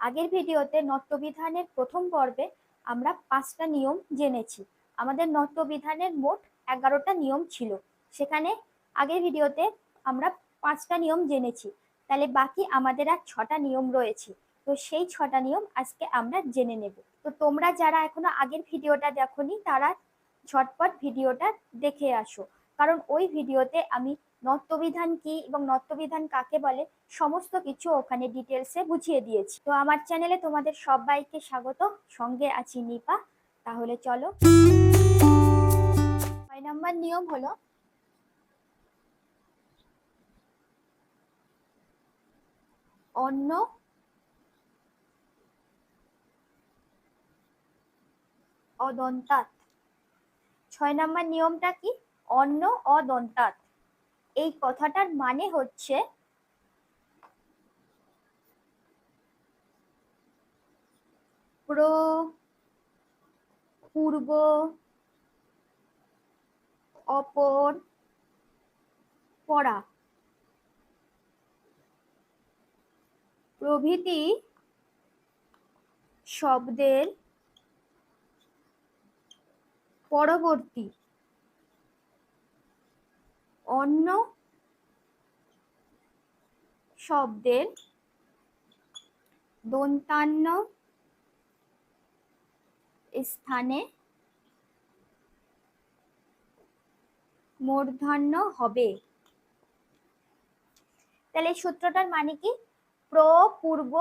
আগের ভিডিওতে নত্যবিধানের প্রথম পর্বে আমরা পাঁচটা নিয়ম জেনেছি। আমাদের নত্যবিধানের মোট এগারোটা নিয়ম ছিল। সেখানে আগের ভিডিওতে আমরা পাঁচটা নিয়ম জেনেছি। তাহলে বাকি আমাদের আর ছটা নিয়ম রয়েছে। তো সেই ছটা নিয়ম আজকে আমরা জেনে নেব। তো তোমরা যারা এখনও আগের ভিডিওটা দেখোনি, তারা ঝটপট ভিডিওটা দেখে আসো। কারণ ওই ভিডিওতে আমি নত্যবিধান কি এবং নত্যবিধান কাকে বলে? সমস্ত কিছু ওখানে ডিটেলসে বুঝিয়ে দিয়েছি। তো আমার চ্যানেলে তোমাদের সবাইকে স্বাগত। সঙ্গে আছি নিপা। তাহলে চলো। ছয় নম্বর নিয়ম হলো, অন্য অদন্তাত ছয় নম্বর নিয়মটা কি? অন্য অদন্তাত এই কথাটার মানে হচ্ছে প্র পূর্ব অপর পড়া প্রভৃতি শব্দের পরবর্তী অন্য শব্দের দন্তান্ন স্থানে মূর্ধন্য হবে। তাহলে সূত্রটার মানে কি? প্র, পূর্ব,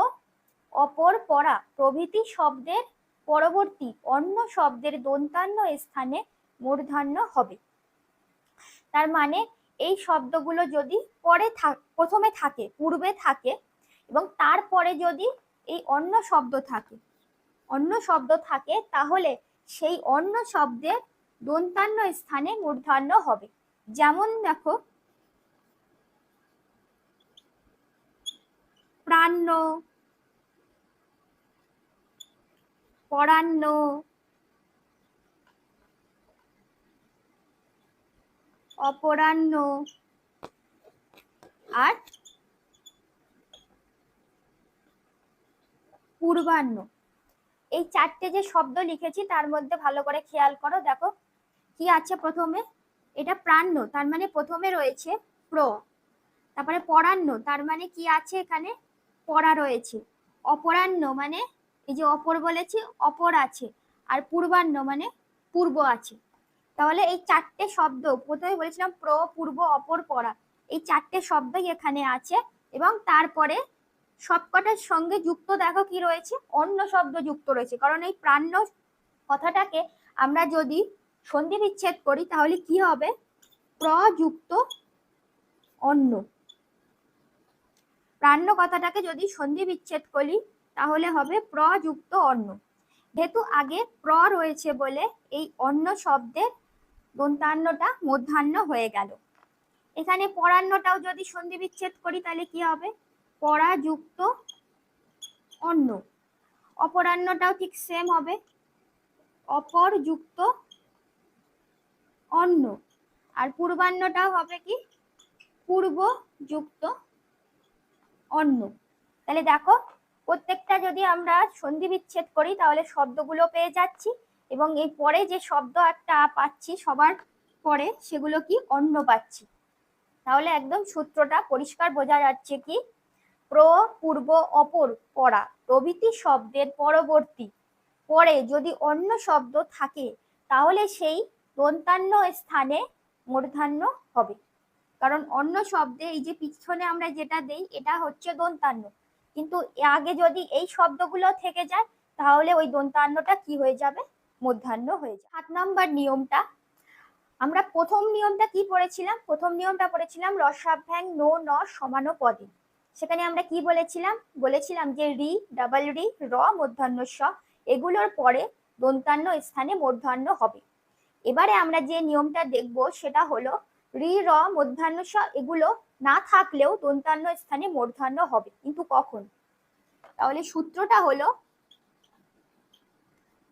অপর, পরা। প্রভৃতি শব্দের পরবর্তী অন্য শব্দের দন্তান্ন স্থানে মূর্ধন্য হবে। তার মানে এই শব্দগুলো যদি পরে প্রথমে থাকে, পূর্বে থাকে এবং তারপরে যদি এই অন্য শব্দ থাকে, অন্য শব্দ থাকে, তাহলে সেই অন্য শব্দের দন্তান্ন স্থানে মূর্ধন্য হবে। যেমন দেখো প্রাণ্য পরান্ন অপরাহ্ন। আর পূর্বাহ্ন। এই চারটে যে শব্দ লিখেছি, তার মধ্যে ভালো করে খেয়াল করো, দেখো কি আছে প্রথমে। এটা প্রাণ্য তার মানে প্রথমে রয়েছে প্র। তারপরে পরাহ্ন, তার মানে কি আছে এখানে? পড়া রয়েছে। অপরাহ্ন মানে এই যে অপর বলেছি, অপর আছে। আর পূর্বাহ্ন মানে পূর্ব আছে। তাহলে এই চারটে শব্দ, প্রথমে বলেছিলাম প্র, পূর্ব, অপর, পরা, এই চারটে শব্দই এখানে আছে এবং তারপরে সবকটার সঙ্গে যুক্ত দেখো কি রয়েছে, অন্য শব্দ যুক্ত রয়েছে। কারণ এই প্রাণ্য কথাটাকে আমরা যদি সন্ধি বিচ্ছেদ করি, তাহলে কি হবে? প্রযুক্ত অন্য। প্রাণ্য কথাটাকে যদি সন্ধি বিচ্ছেদ করি, তাহলে হবে প্রযুক্ত অন্য। যেহেতু আগে প্র রয়েছে বলে এই অন্য শব্দের দন্তান্নটা মধ্যাহ্ন হয়ে গেল। এখানে পরান্নটাও যদি সন্ধি বিচ্ছেদ করি, তাহলে কি হবে? পরাযুক্ত অন্য অপরাহ্নটাও ঠিক সেম হবে। অপরযুক্ত অন্ন। আর পূর্বাহ্নটাও হবে কি? পূর্বযুক্ত অন্ন। তাহলে দেখো, প্রত্যেকটা যদি আমরা সন্ধি বিচ্ছেদ করি, তাহলে শব্দগুলো পেয়ে যাচ্ছি। এবং এই পরে যে শব্দ একটা পাচ্ছি সবার পরে সেগুলো কি অন্য পাচ্ছি। তাহলে একদম সূত্রটা পরিষ্কার বোঝা যাচ্ছে কি? প্র, পূর্ব, অপর, পরা। প্রভৃতি শব্দের পরবর্তী। পরে যদি অন্য শব্দ থাকে, তাহলে সেই দন্তান্ন স্থানে মূর্ধান্য হবে। কারণ অন্য শব্দে এই যে পিছনে আমরা যেটা দেই, এটা হচ্ছে দন্তান্ন। কিন্তু আগে যদি এই শব্দগুলো থেকে যায়, তাহলে ওই দন্তান্নটা কি হয়ে যাবে? মধ্যাহ্ন হয়ে যায়। সাত নম্বর নিয়মটা, আমরা প্রথম নিয়মটা কি পড়েছিলাম? প্রথম নিয়মটা পড়েছিলাম রসাভ্যাং নো ন সমান পদে। সেখানে আমরা কি বলেছিলাম? বলেছিলাম যে রি, ডাবল রি, র, মধ্যাহ্ন স, এগুলোর পরে দন্তান্ন স্থানে মধ্যাহ্ন হবে। এবারে আমরা যে নিয়মটা দেখব সেটা হলো রি, র, মধ্যাহ্ন স এগুলো না থাকলেও দন্তান্ন স্থানে মূর্ধন্য হবে। কিন্তু কখন? তাহলে সূত্রটা হলো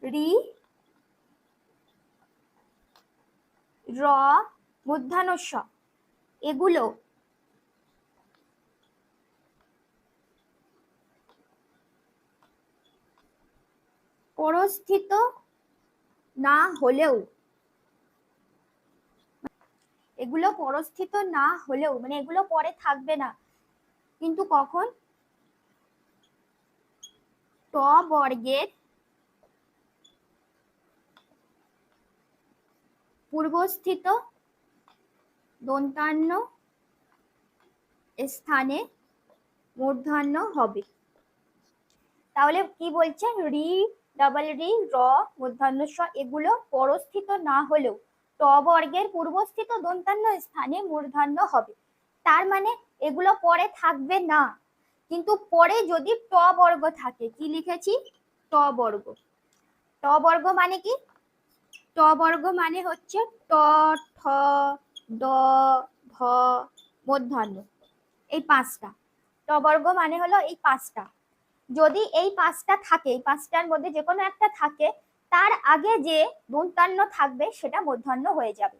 রি র মূর্ধন্য এগুলো পরস্থিত না হলেও, এগুলো পরস্থিত না হলেও মানে এগুলো পরে থাকবে না। কিন্তু কখন? ট বর্গের পূর্বস্থিত দন্তান্ন স্থানে মূর্ধন্য হবে। তাহলে কি বলছে রি ডাবল রি, র, মূর্ধন্য স, এগুলো পরস্থিত না হলেও ট বর্গের পূর্বস্থিত দন্তান্ন স্থানে মূর্ধন্য হবে। তার মানে এগুলো পরে থাকবে না। কিন্তু পরে যদি ট বর্গ থাকে, কি লিখেছি? ট বর্গ ট বর্গ মানে কি? ট বর্গ মানে হচ্ছে ট ঠ ড ধ মধ্যাহ্ন। এই পাঁচটা। ট বর্গ মানে হলো এই পাঁচটা। যদি এই পাঁচটা থাকে, এই পাঁচটার মধ্যে যে কোনো একটা থাকে, তার আগে যে দন্তান্ন থাকবে, সেটা মধ্যাহ্ন হয়ে যাবে।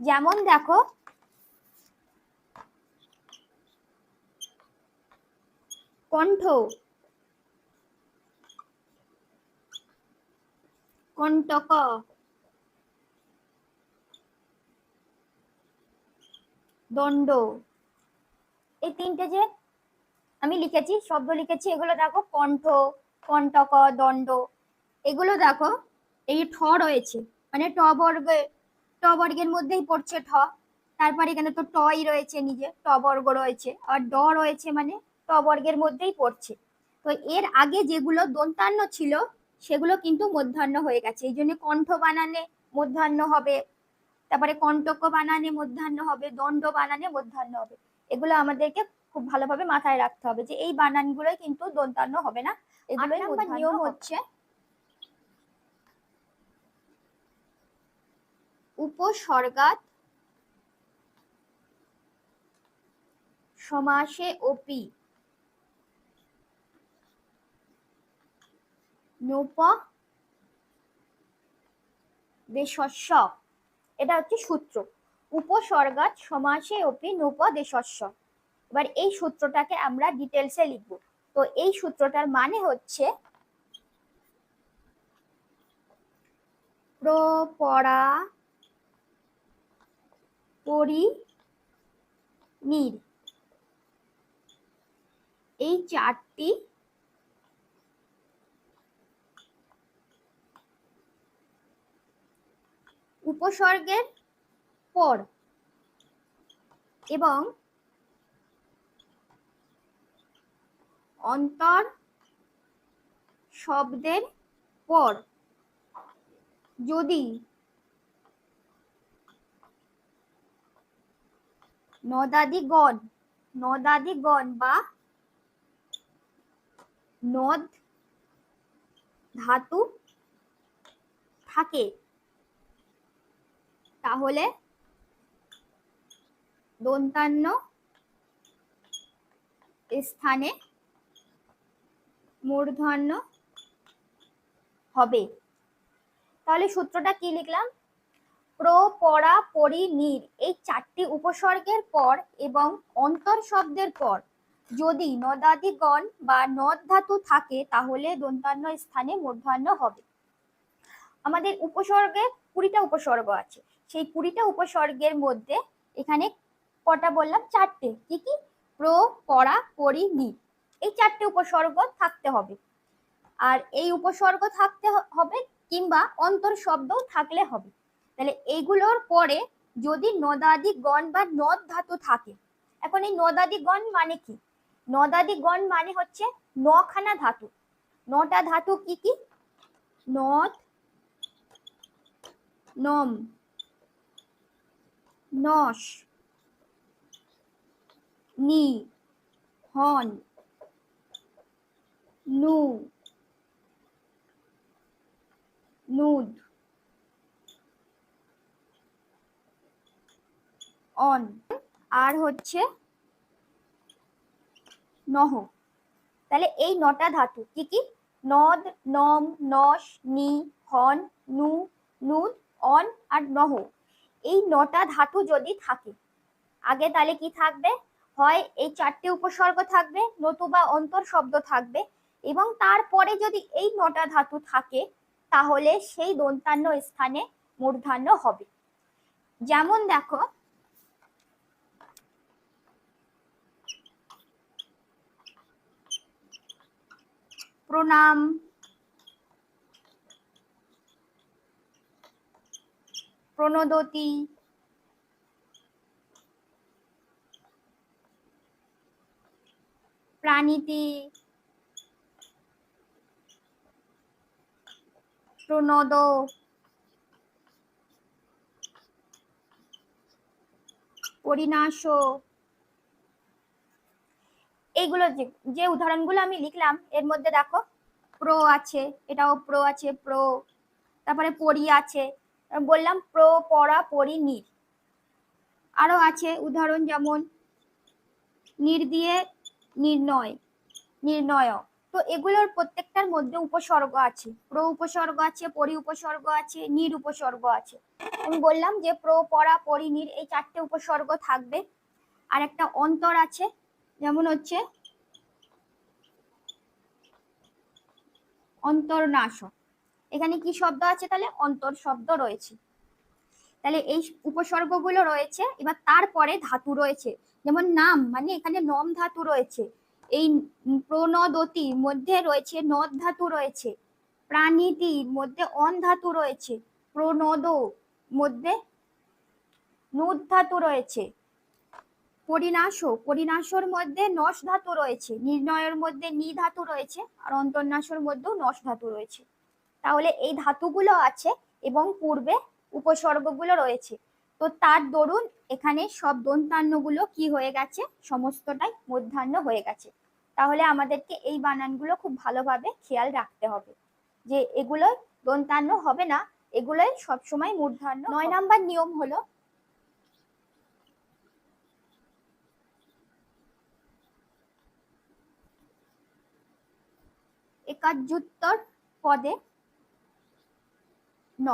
যেমন দেখো, কণ্ঠ। কণ্টক। দণ্ড। এই তিনটে যে আমি লিখেছি, শব্দ লিখেছি, এগুলো দেখো, কণ্ঠ, কণ্টক, দণ্ড, এগুলো দেখো, এই ঠ রয়েছে। মানে ট বর্গে, ট বর্গের মধ্যেই পড়ছে ঠ। তারপর এখানে তো টই রয়েছে নিজে, ট বর্গ রয়েছে, আর ড রয়েছে মানে ট বর্গের মধ্যেই পড়ছে। তো এর আগে যেগুলো দন্তান্ন ছিল, সেগুলো কিন্তু মধ্যাহ্ন হয়ে গেছে। এই জন্য কণ্ঠ বানানে মধ্যাহ্ন হবে। তারপরে কণ্টক বানানে মধ্যাহ্ন হবে দণ্ড বানানে মধ্যাহ্ন হবে। এগুলো আমাদেরকে খুব ভালোভাবে মাথায় রাখতে হবে যে এই বানানগুলোই কিন্তু দন্তান্ন হবে না। এগুলোই নিয়ম হচ্ছে। উপসর্গাত সমাসে অপি। নোপ দেশস্য এটা হচ্ছে সূত্র। উপসর্গাত সমাসে অপি নোপ দেশস্য এবার এই সূত্রটাকে আমরা ডিটেলসে লিখব। তো এই সূত্রটার মানে হচ্ছে প্রপরা পরি নির এই চারটি উপসর্গের পর এবং অন্তর শব্দের পর। যদি নদাদিগণ নদাদিগণ বা নদ ধাতু থাকে তাহলে দন্তান্ন স্থানে মূর্ধন্য হবে। তাহলে সূত্রটা কি লিখলাম? প্র, পরা এই চারটি উপসর্গের পর এবং অন্তর শব্দের পর যদি নদাদিগণ বা নদ ধাতু থাকে তাহলে দন্তান্ন স্থানে মূর্ধন্য হবে। আমাদের উপসর্গে কুড়িটা উপসর্গ আছে। সেই কুড়িটা উপসর্গের মধ্যে এখানে কটা বললাম? চারটে। কি কি? প্র পরা পরি নির এই চারটে উপসর্গ থাকতে হবে। আর এই উপসর্গ থাকতে হবে কিংবা অন্তর শব্দও থাকলে হবে। তাহলে এইগুলোর পরে যদি নদাদি গণ বা নদ ধাতু থাকে, এখন এই নদাদি গণ মানে কি? নদাদি গণ মানে হচ্ছে নখানা ধাতু। নটা ধাতু কি কি? নদ, নম। নস নি হন নু নুদ অন আর হচ্ছে নহ। তাহলে এই নটা ধাতু কি কি? নদ, নম, নস, নি, হন, নু, নুদ, অন আর নহ। এই নটা ধাতু যদি থাকে, আগে তাহলে কি থাকবে? হয় এই চারটে উপসর্গ থাকবে, নতুবা অন্তর শব্দ থাকবে, এবং তারপরে যদি এই নটা ধাতু থাকে, তাহলে সেই দন্তান্ন স্থানে মূর্ধান্য হবে। যেমন দেখো, প্রণাম প্রণোদতি। প্রাণীতি। প্রণোদ। পরিণাশ এইগুলো যে যে উদাহরণগুলো আমি লিখলাম, এর মধ্যে দেখো, প্রো আছে, এটাও প্রো আছে, প্রো। তারপরে পরি আছে বললাম প্রো, পড়া পরি নির। আরও আছে উদাহরণ যেমন, নির দিয়ে নির্ণয় নির্ণয়। তো এগুলোর প্রত্যেকটার মধ্যে উপসর্গ আছে। প্র উপসর্গ আছে পরি উপসর্গ আছে, নির উপসর্গ আছে। আমি বললাম যে প্র পরা পরি নির এই চারটে উপসর্গ থাকবে। আর একটা অন্তর আছে, যেমন হচ্ছে অন্তর্নাশ এখানে কি শব্দ আছে? তাহলে অন্তর শব্দ রয়েছে। তাহলে এই উপসর্গগুলো রয়েছে। এবার তারপরে ধাতু রয়েছে। যেমন নাম মানে এখানে নম ধাতু রয়েছে। এই প্রণদতি মধ্যে রয়েছে নদ ধাতু রয়েছে। প্রাণীতির মধ্যে অন ধাতু রয়েছে। প্রণদ মধ্যে নুদ ধাতু রয়েছে। পরিণাশ পরিণাশর মধ্যে নস ধাতু রয়েছে। নির্ণয়ের মধ্যে নি ধাতু রয়েছে। আর অন্তর্নাশর মধ্যেও নস ধাতু রয়েছে। তাহলে এই ধাতুগুলো আছে এবং পূর্বে উপসর্গগুলো রয়েছে। তো তার দরুন এখানে সব দন্তান্নগুলো কি হয়ে গেছে? সমস্তটাই মধ্যাহ্ন হয়ে গেছে। তাহলে আমাদেরকে এই বানানগুলো খুব ভালোভাবে খেয়াল রাখতে হবে যে এগুলো দন্তান্ন হবে না, এগুলোই সবসময় মূর্ধান্য নয় নাম্বার নিয়ম হলো একাজ্জুত্তর পদে ন।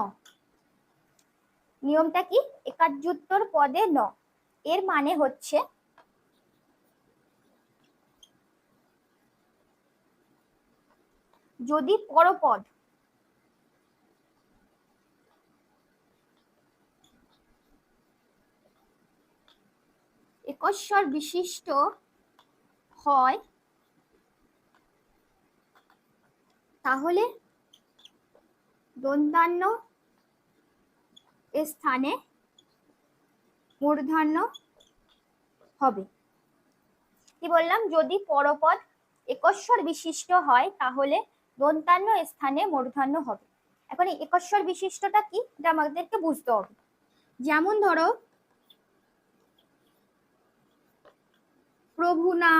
নিয়মটা কি? একাজ্জুত্তর পদে ন। এর মানে হচ্ছে যদি পরপদ একস্বর বিশিষ্ট হয়, তাহলে দন্তান্ন স্থানে মূর্ধান্য হবে। কি বললাম? যদি পরপদ একস্বর বিশিষ্ট হয়, তাহলে দন্তান্ন স্থানে মূর্ধান্য হবে। এখন এই একস্বর বিশিষ্টটা কি? এটা আমাদেরকে বুঝতে হবে। যেমন ধরো, প্রভু না,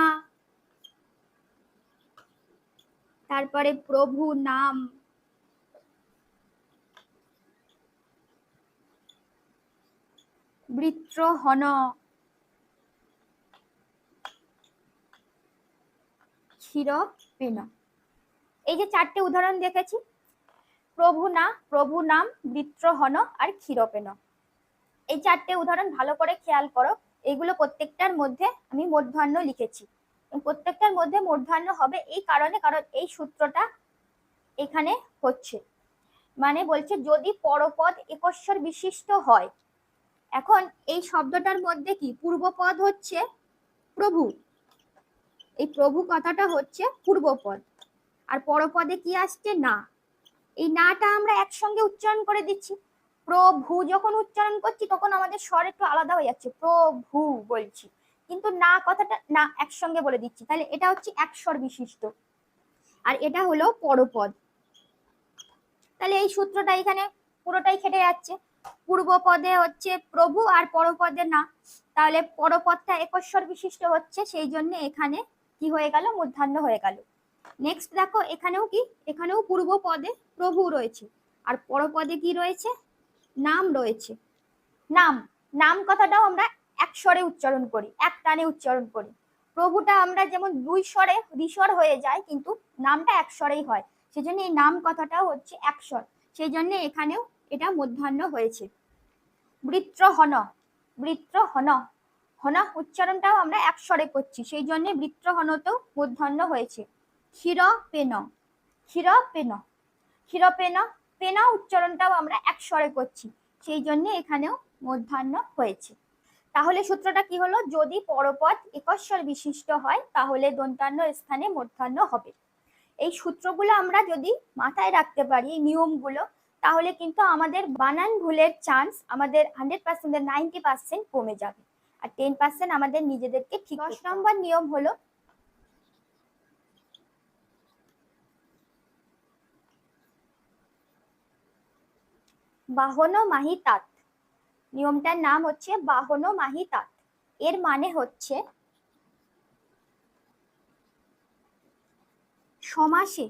তারপরে প্রভু নাম বৃত্র হন ক্ষীর পেন এই যে চারটে উদাহরণ দেখেছি। প্রভু না, প্রভু নাম বৃত্র হন আর ক্ষীরপেন। এই চারটে উদাহরণ ভালো করে খেয়াল করো। এগুলো প্রত্যেকটার মধ্যে আমি মধ্যাহ্ন লিখেছি। প্রত্যেকটার মধ্যে মূর্ধান্য হবে এই কারণে, কারণ এই সূত্রটা এখানে হচ্ছে। মানে বলছে, যদি পরপদ একস্বর বিশিষ্ট হয় এখন এই শব্দটার মধ্যে কি? পূর্বপদ হচ্ছে প্রভু। এই প্রভু কথাটা হচ্ছে পূর্বপদ। আর পরপদে কি আসছে? না। এই নাটা আমরা একসঙ্গে উচ্চারণ করে দিচ্ছি। প্রভু যখন উচ্চারণ করছি, তখন আমাদের স্বর একটু আলাদা হয়ে যাচ্ছে। প্রভু বলছি। কিন্তু না কথাটা, না, একসঙ্গে বলে দিচ্ছি। তাহলে এটা হচ্ছে একস্বর বিশিষ্ট। আর এটা হলো পরপদ। তাহলে এই সূত্রটা এখানে পুরোটাই খেটে যাচ্ছে। পূর্ব পদে হচ্ছে প্রভু আর পরপদে না। তাহলে পরপদটা একস্বর বিশিষ্ট হচ্ছে, সেই জন্য এখানে কি হয়ে গেল? মূর্ধান্য হয়ে গেল। নেক্সট দেখো, এখানেও কি? এখানেও পূর্ব পদে প্রভু রয়েছে। আর পরপদে কি রয়েছে? নাম রয়েছে। নাম নাম কথাটাও আমরা এক স্বরে উচ্চারণ করি, এক টানে উচ্চারণ করি। প্রভুটা আমরা যেমন দুই স্বরে দ্বিস্বর হয়ে যায়, কিন্তু নামটা এক স্বরেই হয়। সেজন্য এই নাম কথাটাও হচ্ছে এক স্বর। সেই জন্য এখানেও এটা মধ্যাহ্ন হয়েছে। বৃত্র হন বৃত্র হন হন উচ্চারণটাও আমরা এক স্বরে করছি। সেই জন্য বৃত্র হনতেও মধ্যাহ্ন হয়েছে। ক্ষীরপেন ক্ষীরপেন ক্ষীরপেন পেন ক্ষীর পেন পেনা উচ্চারণটাও আমরা এক স্বরে করছি। সেই জন্য এখানেও মধ্যাহ্ন হয়েছে। তাহলে সূত্রটা কি হলো? যদি পরপদ একস্বর বিশিষ্ট হয়, তাহলে দন্তান্ন স্থানে মধ্যাহ্ন হবে। এই সূত্রগুলো আমরা যদি মাথায় রাখতে পারি নিয়মগুলো তাহলে কিন্তু আমাদের বানান ভুলের চান্স আমাদের হান্ড্রেড পার্সেন্টের নাইনটি পার্সেন্ট কমে যাবে। আর টেন পার্সেন্ট আমাদের নিজেদেরকে ঠিক দশ নম্বর নিয়ম হলো বাহন মাহিতাত নিয়মটার নাম হচ্ছে বাহন মাহিতাত এর মানে হচ্ছে সমাসে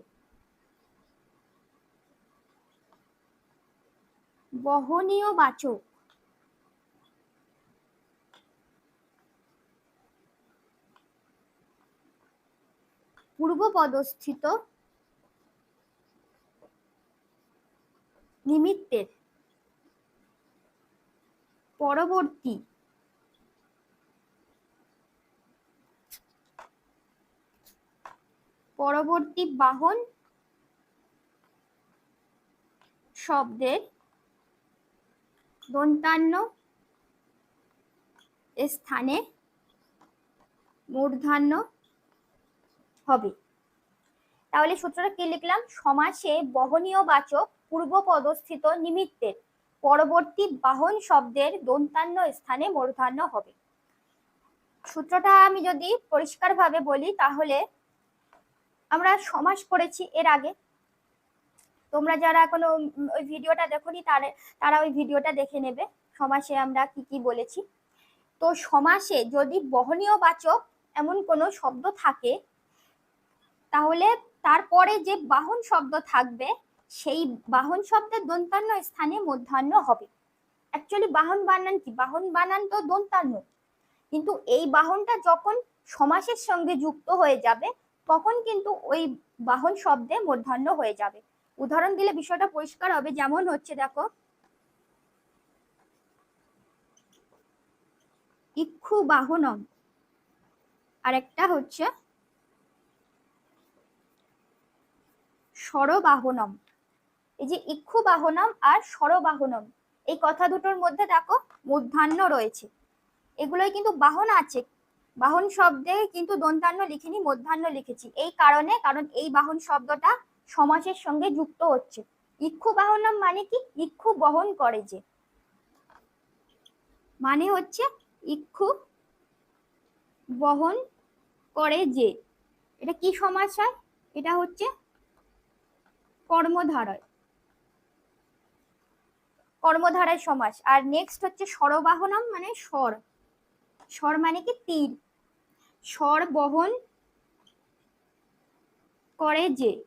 বহনীয় বাচক। পূর্বপদস্থিত নিমিত্তের। পরবর্তী। পরবর্তী বাহন শব্দের দন্তান্ন স্থানে মূর্ধান্য হবে। তাহলে সূত্রটা কি লিখলাম? সমাসে বহনীয় বাচক পূর্ব পদস্থিত নিমিত্তের পরবর্তী বাহন শব্দের দন্তান্ন স্থানে মূর্ধান্য হবে। সূত্রটা আমি যদি পরিষ্কারভাবে বলি, তাহলে আমরা সমাস পড়েছি এর আগে। তোমরা যারা এখনও ওই ভিডিওটা দেখোনি, তারা তারা ওই ভিডিওটা দেখে নেবে, সমাসে আমরা কি কি বলেছি। তো সমাসে যদি বহনীয় বাচক এমন কোনো শব্দ থাকে, তাহলে তারপরে যে বাহন শব্দ থাকবে, সেই বাহন শব্দের দন্তান্ন স্থানে মধ্যাহ্ন হবে। অ্যাকচুয়ালি বাহন বানান কি? বাহন বানান তো দন্তান্ন। কিন্তু এই বাহনটা যখন সমাসের সঙ্গে যুক্ত হয়ে যাবে, তখন কিন্তু ওই বাহন শব্দে মধ্যাহ্ন হয়ে যাবে। উদাহরণ দিলে বিষয়টা পরিষ্কার হবে, যেমন হচ্ছে দেখো। ইক্ষু বাহনম। আর একটা হচ্ছে স্বরবাহনম। এই যে ইক্ষু বাহনম আর স্বরবাহনম, এই কথা দুটোর মধ্যে দেখো মধ্যাহ্ন রয়েছে। এগুলোই কিন্তু বাহন আছে। বাহন শব্দে কিন্তু দন্তান্ন লিখিনি, মধ্যাহ্ন লিখেছি। এই কারণে, কারণ এই বাহন শব্দটা সমাসের সঙ্গে যুক্ত হচ্ছে। ইক্ষু বাহনম মানে কি? ইক্ষু বহন করে যে। মানে হচ্ছে ইক্ষু বহন করে যে। এটা কি সমাজ হয়? এটা হচ্ছে কর্মধারয়। কর্মধারায় সমাস আর নেক্সট হচ্ছে স্বরবাহনম মানে স্বর। স্বর মানে কি? তীর। স্বর বহন করে যে।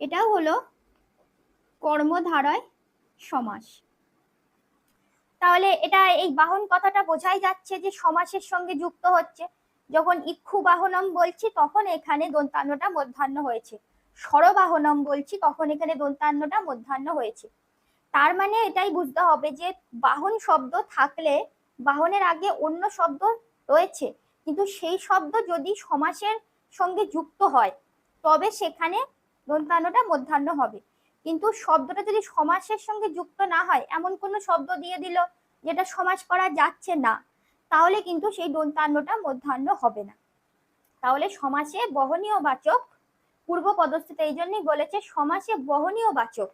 এটাও হলো কর্মধারয় সমাস। তাহলে এটা এই বাহন কথাটা বোঝাই যাচ্ছে যে সমাসের সঙ্গে যুক্ত হচ্ছে। যখন ইক্ষু বাহনম বলছি, তখন এখানে দন্তান্নটা মধ্যাহ্ন হয়েছে। সরবাহনম বলছি, তখন এখানে দন্তান্নটা মধ্যাহ্ন হয়েছে। তার মানে এটাই বুঝতে হবে যে বাহন শব্দ থাকলে বাহনের আগে অন্য শব্দ রয়েছে। কিন্তু সেই শব্দ যদি সমাসের সঙ্গে যুক্ত হয়, তবে সেখানে দন্তান্নটা মধ্যাহ্ন হবে। কিন্তু শব্দটা যদি সমাসের সঙ্গে যুক্ত না হয়, এমন কোনো শব্দ দিয়ে দিল যেটা সমাস করা যাচ্ছে না, তাহলে কিন্তু সেই দন্তান্নটা মধ্যাহ্ন হবে না। তাহলে সমাসে বহনীয় বাচক পূর্ব পদস্থিত, এই জন্যই বলেছে সমাসে বহনীয় বাচক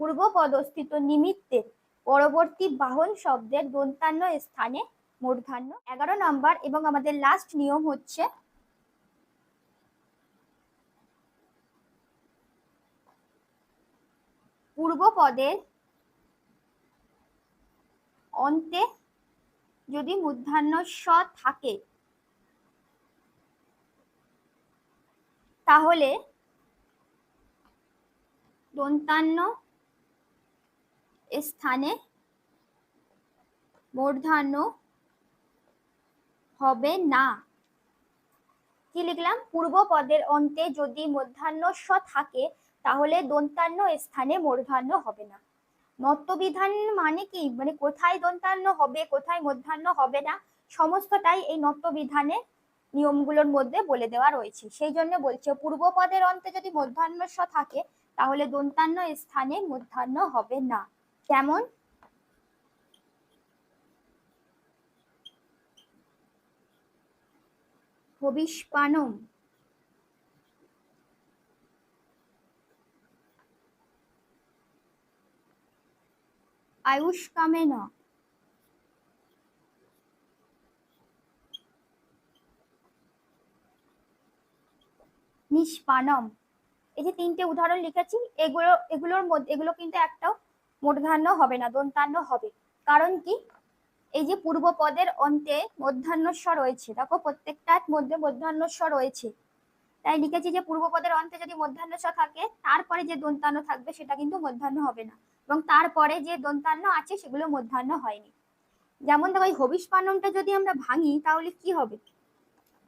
পূর্ব পদস্থিত নিমিত্তের পরবর্তী বাহন শব্দের দন্তান্ন স্থানে মূর্ধান্য এগারো নম্বর এবং আমাদের লাস্ট নিয়ম হচ্ছে পূর্ব পদের অন্তে যদি মূর্ধান্য স থাকে, তাহলে দন্তান্ন স্থানে মূর্ধান্য হবে না। কি লিখলাম? পূর্ব পদের অন্তে যদি মধ্যাহ্ন স থাকে তাহলে দন্তান্ন স্থানে মূর্ধান্য হবে না। নত্যবিধান মানে কি? মানে কোথায় দন্তান্ন হবে, কোথায় মধ্যাহ্ন হবে না? সমস্তটাই এই নত্যবিধানে নিয়মগুলোর মধ্যে বলে দেওয়া রয়েছে। সেই জন্য বলছে, পূর্বপদের অন্তে যদি মধ্যাহ্ন স থাকে, তাহলে দন্তান্ন স্থানে মধ্যাহ্ন হবে না। যেমন হবিষ্পানম আয়ুষ কামেন নিষ্পানম। এই যে তিনটে উদাহরণ লিখেছি, এগুলো, এগুলোর মধ্যে, এগুলো কিন্তু একটাও মূর্ধান্য হবে না দন্তান্ন হবে। কারণ কি? এই যে পূর্ব পদের অন্তে মধ্যাহ্নস্ব রয়েছে। দেখো প্রত্যেকটার মধ্যে মধ্যাহ্নস্ব রয়েছে। তাই লিখেছি যে পূর্ব পদের অন্তে যদি মধ্যাহ্নস্ব থাকে, তারপরে যে দন্তান্ন থাকবে সেটা কিন্তু মধ্যাহ্ন হবে না। এবং তারপরে যে দন্তান্ন আছে সেগুলো মধ্যাহ্ন হয়নি। যেমন দেখো, এই হবিষ্পান্নমটা যদি আমরা ভাঙি, তাহলে কি হবে?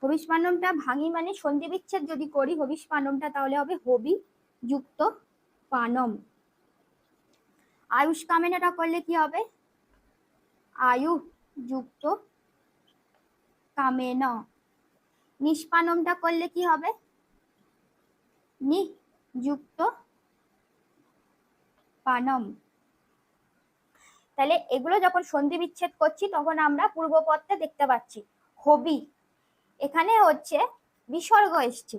হবিষ্পান্নমটা ভাঙি মানে সন্ধি বিচ্ছেদ যদি করি, হবিষ্পান্নমটা তাহলে হবে হবি যুক্ত পানম। আয়ুষ কামেনাটা করলে কি হবে? আয়ু যুক্ত কামেন। নিষ্পানমটা করলে কি হবে? নি যুক্ত পানম। তাহলে এগুলো যখন সন্ধি বিচ্ছেদ করছি, তখন আমরা পূর্বপদটা দেখতে পাচ্ছি। হবি। এখানে হচ্ছে বিসর্গ এসছে।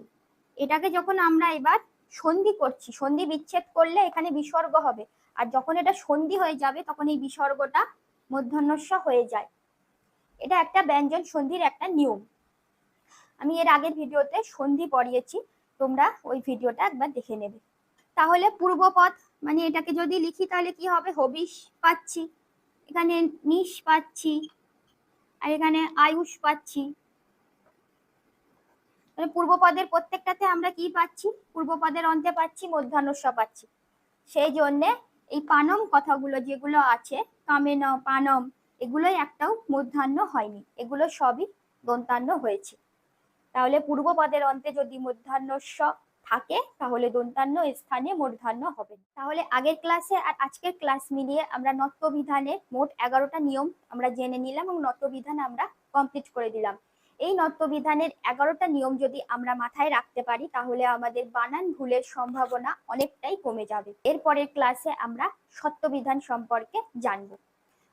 এটাকে যখন আমরা এবার সন্ধি করছি, সন্ধি বিচ্ছেদ করলে এখানে বিসর্গ হবে। আর যখন এটা সন্ধি হয়ে যাবে, তখন এই বিসর্গটা মধ্যাহ্নস্ব হয়ে যায়। এটা একটা ব্যঞ্জন সন্ধির একটা নিয়ম। আমি এর আগের ভিডিওতে সন্ধি পড়িয়েছি। তোমরা ওই ভিডিওটা একবার দেখে নেবে। তাহলে পূর্বপদ মানে এটাকে যদি লিখি তাহলে কি হবে? হবিষ পাচ্ছি, এখানে নিশ পাচ্ছি, আর এখানে আয়ুষ পাচ্ছি। পূর্বপদের প্রত্যেকটাতে আমরা কি পাচ্ছি? পূর্বপদের অন্তে পাচ্ছি, মধ্যাহ্নস্ব পাচ্ছি। সেই জন্যে এই পানম কথাগুলো যেগুলো আছে, কামেন, পানম, এগুলোই একটাও মধ্যাহ্ন হয়নি। এগুলো সবই দন্তান্ন হয়েছে। তাহলে পূর্বপদের অন্তে যদি মধ্যাহ্নস্ব থাকে, তাহলে দন্তান্ন স্থানে মূর্ধান্য হবে। তাহলে আগের ক্লাসে আর আজকের ক্লাস মিলিয়ে আমরা নত্যবিধানের মোট এগারোটা নিয়ম আমরা জেনে নিলাম এবং নত্যবিধান আমরা কমপ্লিট করে দিলাম। এই নত্যবিধানের এগারোটা নিয়ম যদি আমরা মাথায় রাখতে পারি, তাহলে আমাদের বানান ভুলের সম্ভাবনা অনেকটাই কমে যাবে। এরপরের ক্লাসে আমরা সত্যবিধান সম্পর্কে জানব।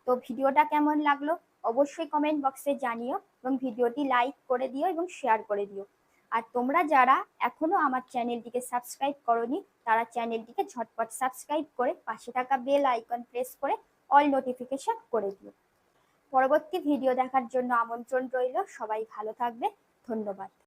তো ভিডিওটা কেমন লাগল? অবশ্যই কমেন্ট বক্সে জানিও। এবং ভিডিওটি লাইক করে দিও এবং শেয়ার করে দিও। আর তোমরা যারা এখনও আমার চ্যানেলটিকে সাবস্ক্রাইব করনি, তারা চ্যানেলটিকে ঝটপট সাবস্ক্রাইব করে পাশে থাকা বেল আইকন প্রেস করে অল নোটিফিকেশন করে দিও। পরবর্তী ভিডিও দেখার জন্য আমন্ত্রণ রইল, সবাই ভালো থাকবে, ধন্যবাদ।